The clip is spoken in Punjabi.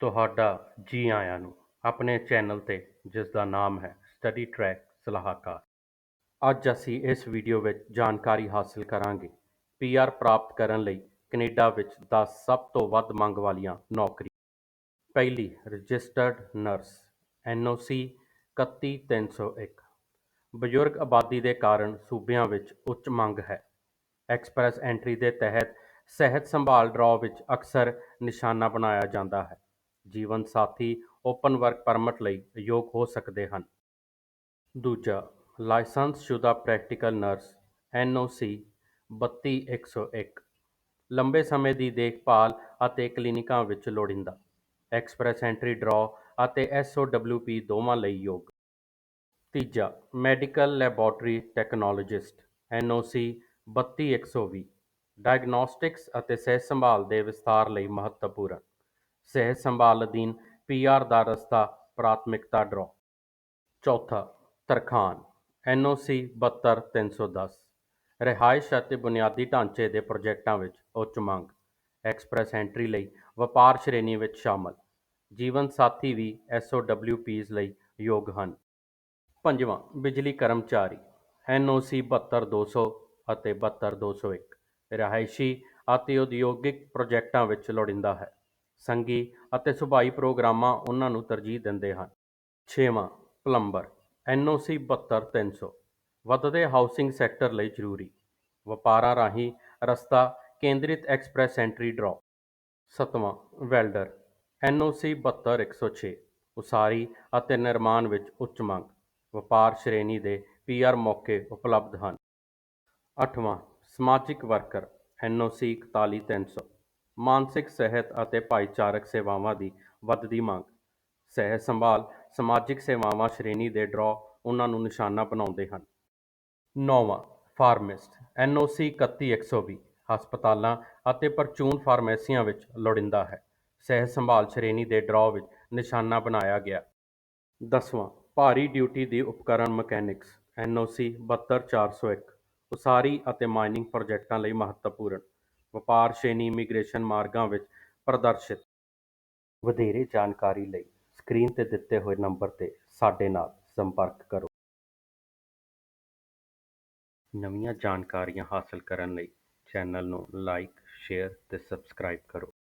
ਤੁਹਾਡਾ ਜੀ ਆਇਆਂ ਨੂੰ ਆਪਣੇ ਚੈਨਲ ਤੇ ਜਿਸ ਦਾ ਨਾਮ ਹੈ ਸਟੱਡੀ ਟਰੈਕ ਸਲਾਹਕਾਰ ਅੱਜ ਅਸੀਂ ਇਸ ਵੀਡੀਓ ਵਿੱਚ ਜਾਣਕਾਰੀ ਹਾਸਲ ਕਰਾਂਗੇ ਪੀਆਰ ਪ੍ਰਾਪਤ ਕਰਨ ਲਈ ਕੈਨੇਡਾ ਵਿੱਚ 10 ਸਭ ਤੋਂ ਵੱਧ ਮੰਗ ਵਾਲੀਆਂ ਨੌਕਰੀ। ਪਹਿਲੀ, ਰਜਿਸਟਰਡ ਨਰਸ ਐਨਓਸੀ 31301 ਬਜ਼ੁਰਗ ਆਬਾਦੀ ਦੇ ਕਾਰਨ ਸੂਬਿਆਂ ਵਿੱਚ ਉੱਚ ਮੰਗ ਹੈ। ਐਕਸਪ੍ਰੈਸ ਐਂਟਰੀ ਦੇ ਤਹਿਤ ਸਿਹਤ ਸੰਭਾਲ ਡਰਾਅ ਵਿੱਚ ਅਕਸਰ ਨਿਸ਼ਾਨਾ ਬਣਾਇਆ ਜਾਂਦਾ ਹੈ। ਜੀਵਨ ਸਾਥੀ ਓਪਨ ਵਰਕ ਪਰਮਿਟ ਲਈ ਯੋਗ ਹੋ ਸਕਦੇ ਹਨ। ਦੂਜਾ ਲਾਇਸੈਂਸਸ਼ੁਦਾ ਪ੍ਰੈਕਟੀਕਲ ਨਰਸ ਐਨਓਸੀ 32101 ਲੰਬੇ ਸਮੇਂ ਦੀ ਦੇਖਭਾਲ ਅਤੇ ਕਲੀਨਿਕਾਂ ਵਿੱਚ ਲੋੜੀਂਦਾ। ਐਕਸਪ੍ਰੈਸ ਐਂਟਰੀ ਡਰਾ ਅਤੇ ਐਸਓਡਬਲਯੂਪੀ ਦੋਵਾਂ ਲਈ ਯੋਗ। ਤੀਜਾ, medical laboratory technologist NOC 32120 diagnostics ਅਤੇ ਸਿਹਤ ਸੰਭਾਲ ਦੇ ਵਿਸਥਾਰ ਲਈ ਮਹੱਤਵਪੂਰਨ। ਸਿਹਤ ਸੰਭਾਲ ਅਧੀਨ ਪੀਆਰ ਦਾ ਰਸਤਾ ਪ੍ਰਾਥਮਿਕਤਾ ਡਰਾ ਚੌਥਾ ਤਰਖਾਣ ਐਨਓਸੀ 72310 ਰਿਹਾਇਸ਼ ਅਤੇ ਬੁਨਿਆਦੀ ਢਾਂਚੇ ਦੇ ਪ੍ਰੋਜੈਕਟਾਂ ਵਿੱਚ ਉੱਚ ਮੰਗ। ਐਕਸਪ੍ਰੈਸ ਐਂਟਰੀ ਲਈ ਵਪਾਰ ਸ਼੍ਰੇਣੀ ਵਿੱਚ ਸ਼ਾਮਲ। ਜੀਵਨ ਸਾਥੀ ਵੀ ਐਸਓਡਬਲਯੂਪੀਜ਼ ਲਈ ਯੋਗ ਹਨ। ਪੰਜਵਾਂ, ਬਿਜਲੀ ਕਰਮਚਾਰੀ ਐਨਓਸੀ 72200 ਅਤੇ 72201 ਰਿਹਾਇਸ਼ੀ ਅਤੇ ਉਦਯੋਗਿਕ ਪ੍ਰੋਜੈਕਟਾਂ ਵਿੱਚ ਲੋੜੀਂਦਾ ਹੈ। ਸੰਘੀ ਅਤੇ ਸੁਭਾਈ ਪ੍ਰੋਗਰਾਮਾਂ ਉਹਨਾਂ ਨੂੰ ਤਰਜੀਹ ਦਿੰਦੇ ਹਨ। ਛੇਵਾਂ, ਪਲੰਬਰ, ਐਨਓਸੀ 72300 ਵੱਧਦੇ ਹਾਊਸਿੰਗ ਸੈਕਟਰ ਲਈ ਜ਼ਰੂਰੀ। ਵਪਾਰਾਂ ਰਾਹੀਂ ਰਸਤਾ ਕੇਂਦਰਿਤ ਐਕਸਪ੍ਰੈਸ ਐਂਟਰੀ ਡਰਾ ਸੱਤਵਾਂ, ਵੈਲਡਰ, ਐਨਓਸੀ 72106 ਉਸਾਰੀ ਅਤੇ ਨਿਰਮਾਣ ਵਿੱਚ ਉੱਚ ਮੰਗ। ਵਪਾਰ ਸ਼੍ਰੇਣੀ ਦੇ ਪੀਆਰ ਮੌਕੇ ਉਪਲਬਧ ਹਨ। ਅੱਠਵਾਂ, ਸਮਾਜਿਕ ਵਰਕਰ, ਐਨਓਸੀ 41300 ਮਾਨਸਿਕ ਸਿਹਤ ਅਤੇ ਭਾਈਚਾਰਕ ਸੇਵਾਵਾਂ ਦੀ ਵੱਧਦੀ ਮੰਗ। ਸਿਹਤ ਸੰਭਾਲ, ਸਮਾਜਿਕ ਸੇਵਾਵਾਂ ਸ਼੍ਰੇਣੀ ਦੇ ਡਰਾਅ ਉਹਨਾਂ ਨੂੰ ਨਿਸ਼ਾਨਾ ਬਣਾਉਂਦੇ ਹਨ। ਨੌਵਾਂ ਫਾਰਮਾਸਿਸਟ ਐਨਓਸੀ 31120 ਹਸਪਤਾਲਾਂ ਅਤੇ ਪਰਚੂਨ ਫਾਰਮੇਸੀਆਂ ਵਿੱਚ ਲੋੜੀਂਦਾ ਹੈ। ਸਿਹਤ ਸੰਭਾਲ ਸ਼੍ਰੇਣੀ ਦੇ ਡਰਾਅ ਵਿੱਚ ਨਿਸ਼ਾਨਾ ਬਣਾਇਆ ਗਿਆ। ਦਸਵਾਂ, ਭਾਰੀ ਡਿਊਟੀ ਦੀ ਉਪਕਰਣ ਮਕੈਨਿਕਸ ਐਨਓਸੀ 72401 ਉਸਾਰੀ ਅਤੇ ਮਾਈਨਿੰਗ ਪ੍ਰੋਜੈਕਟਾਂ ਲਈ ਮਹੱਤਵਪੂਰਨ। ਵਪਾਰ ਸ਼੍ਰੇਣੀ ਇਮੀਗ੍ਰੇਸ਼ਨ ਮਾਰਗਾਂ ਵਿੱਚ ਪ੍ਰਦਰਸ਼ਿਤ। ਵਧੇਰੇ ਜਾਣਕਾਰੀ ਲਈ ਸਕਰੀਨ ਤੇ ਦਿੱਤੇ ਹੋਏ ਨੰਬਰ ਤੇ ਸਾਡੇ ਨਾਲ ਸੰਪਰਕ ਕਰੋ। ਨਵੀਆਂ ਜਾਣਕਾਰੀਆਂ ਹਾਸਲ ਕਰਨ ਲਈ ਚੈਨਲ ਨੂੰ ਲਾਈਕ, ਸ਼ੇਅਰ ਤੇ ਸਬਸਕ੍ਰਾਈਬ ਕਰੋ।